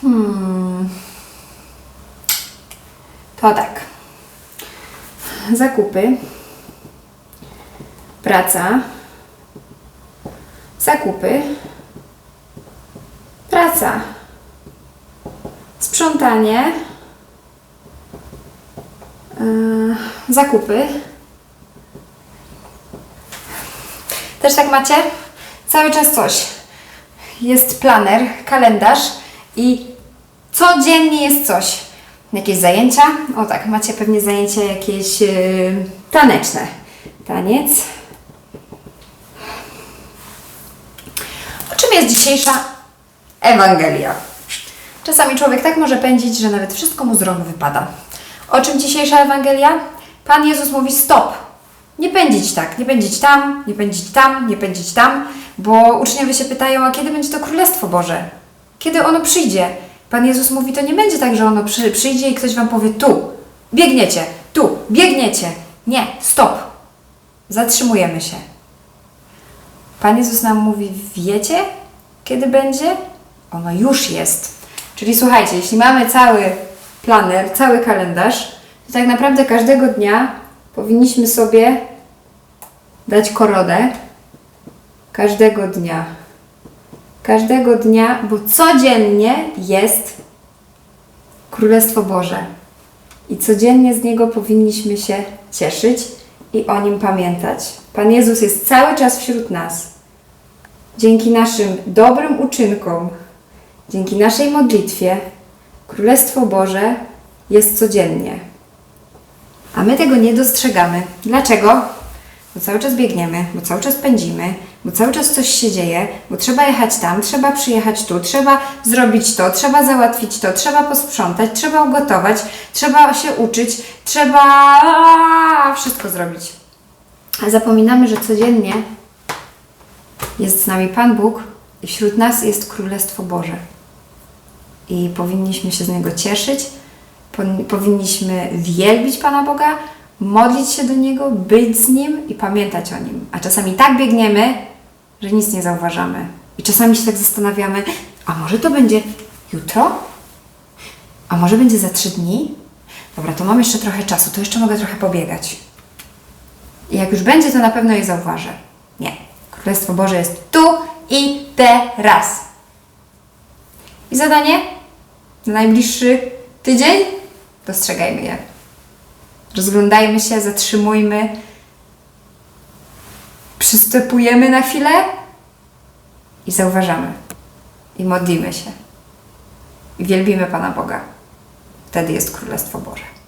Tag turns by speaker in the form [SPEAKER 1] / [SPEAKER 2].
[SPEAKER 1] Hmm. To tak. Zakupy. Praca. Zakupy. Praca. Sprzątanie. Yy, zakupy. Też tak macie? Cały czas coś. Jest planer, kalendarz i codziennie jest coś. Jakieś zajęcia? O tak, macie pewnie zajęcia jakieś yy, taneczne. Taniec. O czym jest dzisiejsza Ewangelia? Czasami człowiek tak może pędzić, że nawet wszystko mu z rąk wypada. O czym dzisiejsza Ewangelia? Pan Jezus mówi stop. Nie pędzić tak, nie pędzić tam, nie pędzić tam, nie pędzić tam, bo uczniowie się pytają, a kiedy będzie to Królestwo Boże? Kiedy ono przyjdzie? Pan Jezus mówi, to nie będzie tak, że ono przy, przyjdzie i ktoś Wam powie tu, biegniecie, tu, biegniecie. Nie, stop. Zatrzymujemy się. Pan Jezus nam mówi, wiecie, kiedy będzie? Ono już jest. Czyli słuchajcie, jeśli mamy cały planer, cały kalendarz, to tak naprawdę każdego dnia powinniśmy sobie dać korodę. Każdego dnia. Każdego dnia, bo codziennie jest Królestwo Boże. I codziennie z Niego powinniśmy się cieszyć i o Nim pamiętać. Pan Jezus jest cały czas wśród nas. Dzięki naszym dobrym uczynkom, dzięki naszej modlitwie, Królestwo Boże jest codziennie. A my tego nie dostrzegamy. Dlaczego? Bo cały czas biegniemy, bo cały czas pędzimy, bo cały czas coś się dzieje, bo trzeba jechać tam, trzeba przyjechać tu, trzeba zrobić to, trzeba załatwić to, trzeba posprzątać, trzeba ugotować, trzeba się uczyć, trzeba wszystko zrobić. A zapominamy, że codziennie jest z nami Pan Bóg i wśród nas jest Królestwo Boże. I powinniśmy się z Niego cieszyć, powinniśmy wielbić Pana Boga, modlić się do Niego, być z Nim i pamiętać o Nim. A czasami tak biegniemy, że nic nie zauważamy. I czasami się tak zastanawiamy, a może to będzie jutro? A może będzie za trzy dni? Dobra, to mam jeszcze trochę czasu, to jeszcze mogę trochę pobiegać. I jak już będzie, to na pewno je zauważę. Nie. Królestwo Boże jest tu i teraz. I zadanie na najbliższy tydzień? Dostrzegajmy je. Rozglądajmy się, zatrzymujmy, przystępujemy na chwilę i zauważamy. I modlimy się. I wielbimy Pana Boga. Wtedy jest Królestwo Boże.